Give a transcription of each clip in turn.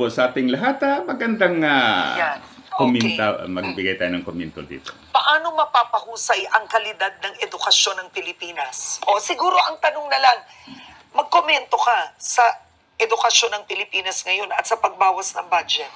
po sa ating lahat. ah. magandang ah, Yan. kuminta, magbigay tayo ng komento dito. Paano mapapahusay ang kalidad ng edukasyon ng Pilipinas? O siguro ang tanong na lang, magkomento ka sa edukasyon ng Pilipinas ngayon at sa pagbawas ng budget.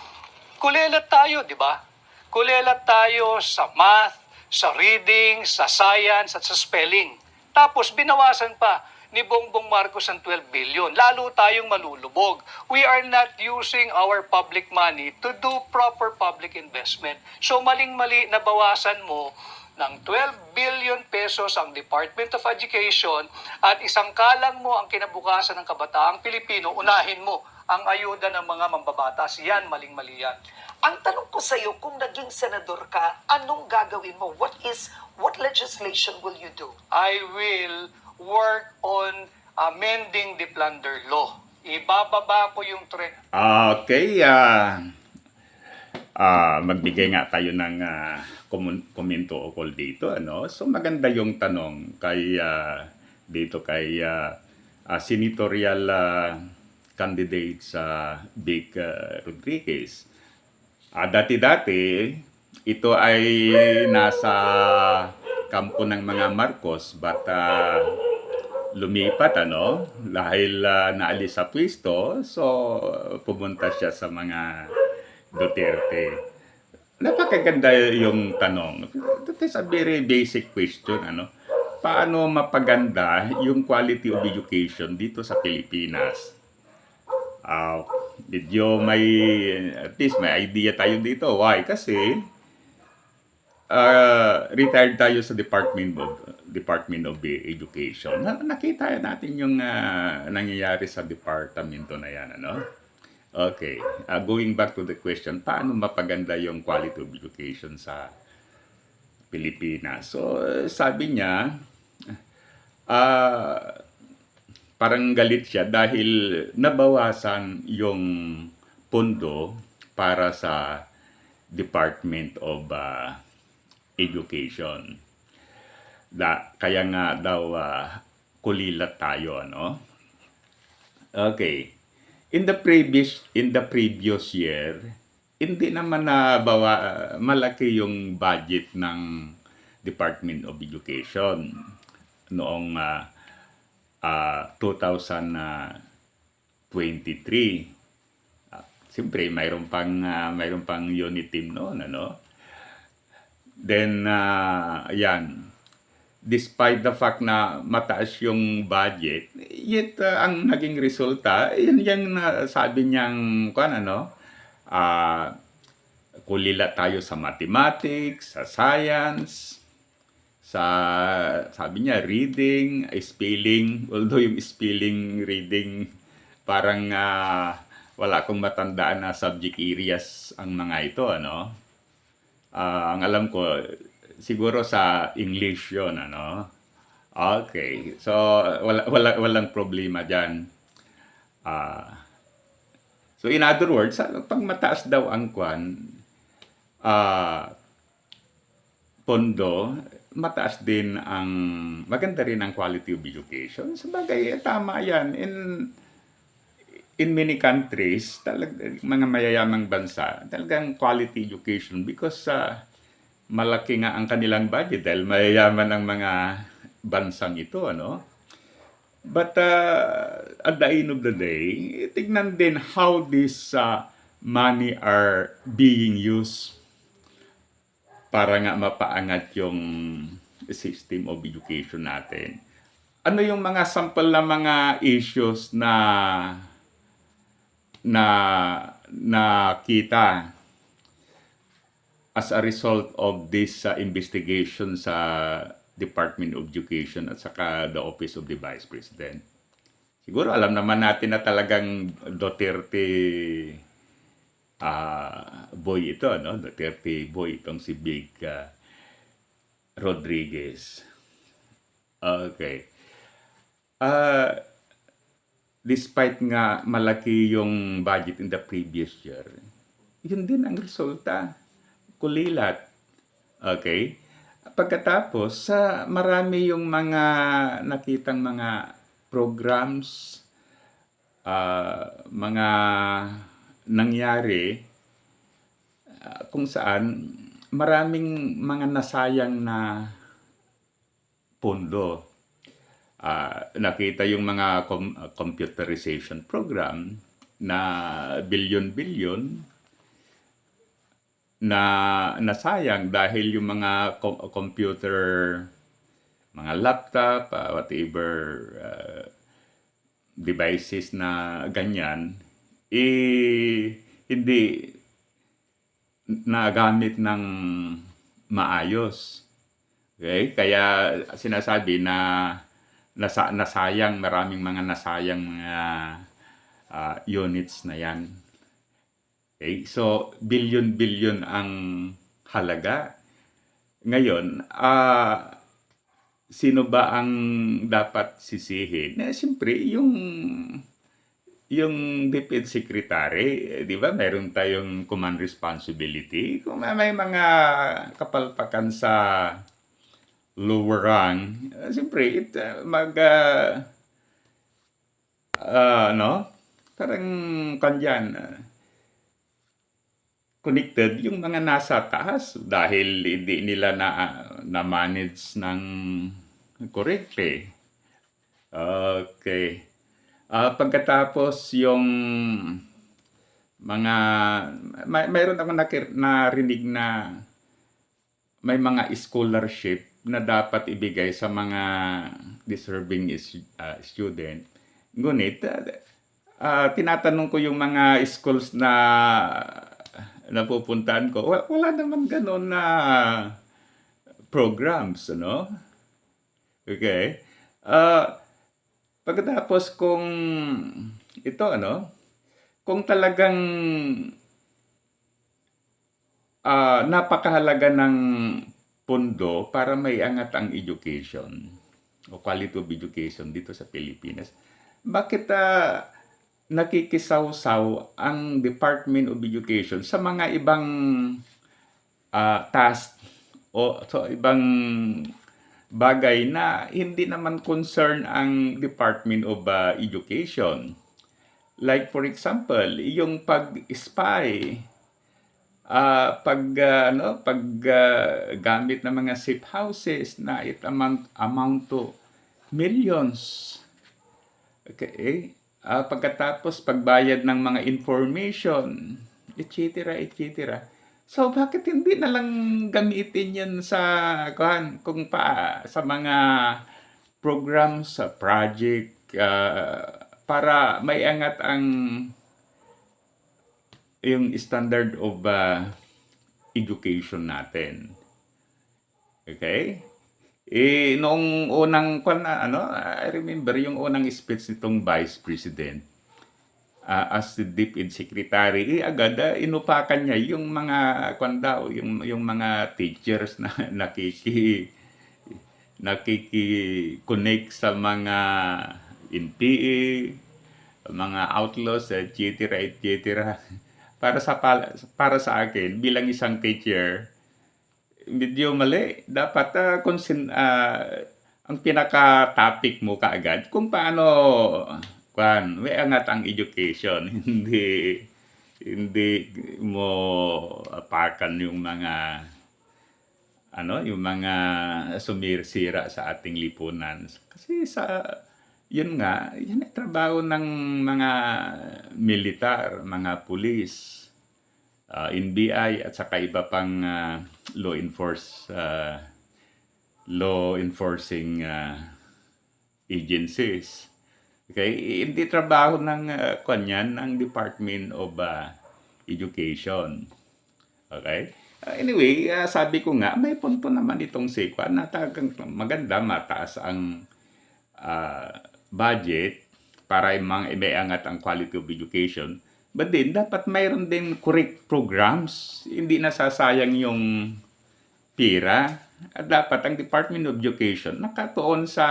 kulelat tayo, di ba? Kulelat tayo sa math, sa reading, sa science, at sa spelling. Tapos binawasan pa ni Bongbong Marcos ang 12 billion. Lalo tayong malulubog. We are not using our public money to do proper public investment. So maling-mali na bawasan mo ng 12 billion pesos ang Department of Education at isang kalang mo ang kinabukasan ng kabataang Pilipino, unahin mo ang ayuda ng mga mambabatas. Yan, maling-mali yan. Ang tanong ko sa iyo, kung naging senador ka, anong gagawin mo? What is, what legislation will you do? I will work on amending the plunder law. Ibababa ko yung trend. Okay, ah ah, magbigay nga tayo ng komun- komento o call dito. Ano? So maganda yung tanong kay ah, dito kay ah, ah, senatorial ah, candidate sa Big ah, Rodriguez. Ah, dati-dati, ito ay nasa kampo ng mga Marcos but ah, lumipat ano dahil ah, naalis sa pwesto so pumunta siya sa mga Duterte. Napakaganda yung tanong. That is a very basic question ano. Paano mapaganda yung quality of education dito sa Pilipinas? Ah, medyo may at least may idea tayo dito. Why? Kasi uh, retired tayo sa Department of Department of Education. Na, nakita natin yung ah, nangyayari sa departamento na yan, ano? Okay. Ah, going back to the question, paano mapaganda yung quality of education sa Pilipinas? So, sabi niya, ah, parang galit siya dahil nabawasan yung pondo para sa Department of ah, Education. Da, kaya nga daw ah, kulilat tayo ano. Okay. In the previous in the previous year, hindi naman na bawa malaki yung budget ng Department of Education noong ah, ah, 2023. Ah, Siyempre, mayroon pang ah, mayroon pang unit team noon, ano? Then ah, yan. Despite the fact na mataas yung budget, yet ah, ang naging resulta, yun yung na, sabi niyang kuan ano, ah kulila tayo sa mathematics, sa science, sa sabi niya reading, spelling, although yung spelling, reading parang ah, wala akong matandaan na subject areas ang mga ito ano. Ah, ang alam ko siguro sa English 'yon ano. Okay. So wala wala walang problema diyan. Ah So in other words, pag mataas daw ang kwan, ah pondo, mataas din ang, maganda rin ang quality of education. Sabagay, tama yan. In, in many countries, talag, mga mayayamang bansa, talagang quality education because sa malaki nga ang kanilang budget dahil mayayaman ang mga bansang ito, ano? But uh, at the end of the day, tignan din how this uh, money are being used para nga mapaangat yung system of education natin. Ano yung mga sample na mga issues na na nakita as a result of this uh, investigation sa Department of Education at saka the Office of the Vice President. Siguro alam naman natin na talagang Duterte ah boy ito, no? Duterte boy itong si Big ah, Rodriguez. Okay. Ah despite nga malaki yung budget in the previous year, yun din ang resulta. Kulilat. Okay? Pagkatapos, sa marami yung mga nakitang mga programs, ah, mga nangyari ah, kung saan maraming mga nasayang na pondo. Ah, nakita yung mga com- computerization program na bilyon-bilyon na nasayang dahil yung mga co- computer mga laptop, ah, whatever ah, devices na ganyan, eh, hindi nagamit ng maayos. Okay? Kaya sinasabi na nasa, nasayang, maraming mga nasayang mga ah, units na yan. Okay? So, billion-billion ang halaga. Ngayon, ah, sino ba ang dapat sisihin? Eh, siyempre, yung yung Defense Secretary, eh, di ba, meron tayong command responsibility. Kung may mga kapalpakan sa lower rank, eh, siyempre, it, uh, mag, uh, uh, no? Parang, kanyan, uh, connected yung mga nasa taas dahil hindi nila na, na manage ng correctly. Okay. Ah, pagkatapos yung mga may, mayroon ako nakir, narinig na may mga scholarship na dapat ibigay sa mga deserving is, ah, student. Ngunit ah, ah, tinatanong ko yung mga schools na napupuntahan ko, wala, wala naman ganun na programs, ano? Okay. Ah, pagkatapos kung ito ano, kung talagang ah, napakahalaga ng pondo para may angat ang education o quality of education dito sa Pilipinas, bakit ah, nakikisawsaw ang Department of Education sa mga ibang ah, task o sa ibang bagay na hindi naman concern ang Department of ah, Education. Like for example, yung pag-spy, ah pag ah, ano, pag ah, gamit ng mga safe houses na it amount, amount to millions. Okay? Ah, pagkatapos pagbayad ng mga information, etc. etc. So bakit hindi na lang gamitin 'yan sa kuhan kung pa sa mga programs sa project ah, para may angat ang yung standard of ah, education natin. Okay? Eh, noong unang, ano, I remember yung unang speech nitong Vice President ah, as the DepEd Secretary, eh, agad ah, inupakan niya yung mga, kwan daw, yung, yung mga teachers na nakiki, nakiki-connect sa mga NPA, mga outlaws, etc., etc. Para sa para sa akin bilang isang teacher, medyo mali. Dapat ah, consin- ah, ang pinaka-topic mo kaagad kung paano kwan, may angat ang education, hindi hindi mo apakan yung mga ano, yung mga sumirsira sa ating lipunan. Kasi sa yun nga, yan ay trabaho ng mga militar, mga pulis, uh, NBI at saka iba pang ah, law enforce ah, law enforcing ah, agencies. Okay, hindi trabaho ng uh, kanyan ng Department of ah, Education. Okay? Ah, anyway, ah, sabi ko nga, may punto naman itong SEQA na talagang maganda, mataas ang ah, budget para mga ibayangat ang quality of education. But then, dapat mayroon din correct programs. Hindi nasasayang yung pira. At dapat ang Department of Education nakatuon sa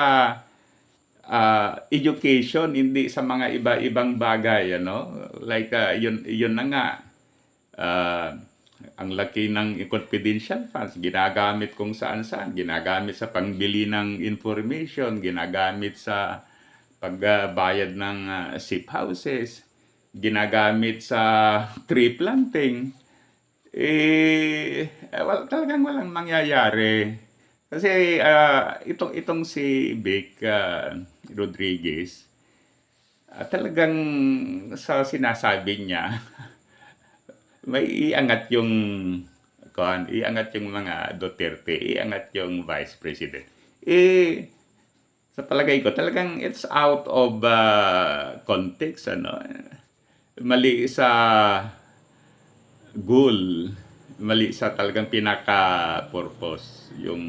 ah, education, hindi sa mga iba-ibang bagay. Ano? Like, ah, yun, yun na nga. Ah, ang laki ng confidential funds, ginagamit kung saan-saan, ginagamit sa pangbili ng information, ginagamit sa pagbayad ng ah, safe houses. Ginagamit sa tree planting, eh, eh, wal, talagang walang mangyayari. Kasi ah, itong, itong si Vic ah, Rodriguez, ah, talagang sa sinasabi niya, may iangat yung kon, iangat yung mga Duterte, iangat yung Vice President. Eh, sa palagay ko, talagang it's out of uh, context, ano. Mali sa goal, mali sa talagang pinaka-purpose, yung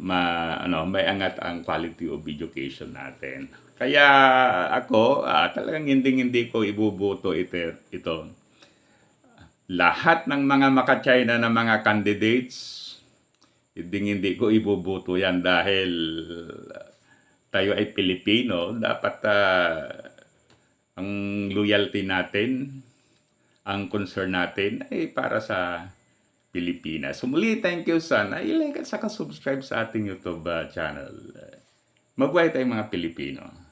ma, ano, may angat ang quality of education natin. Kaya ako, ah, talagang hindi-hindi ko ibubuto ito, ito. Lahat ng mga maka-China na mga candidates, hindi hindi ko ibubuto yan dahil tayo ay Pilipino, dapat ah, ang loyalty natin, ang concern natin ay para sa Pilipinas. So muli, thank you sana. I-like at saka subscribe sa ating YouTube ah, channel. Mabuhay tayong mga Pilipino.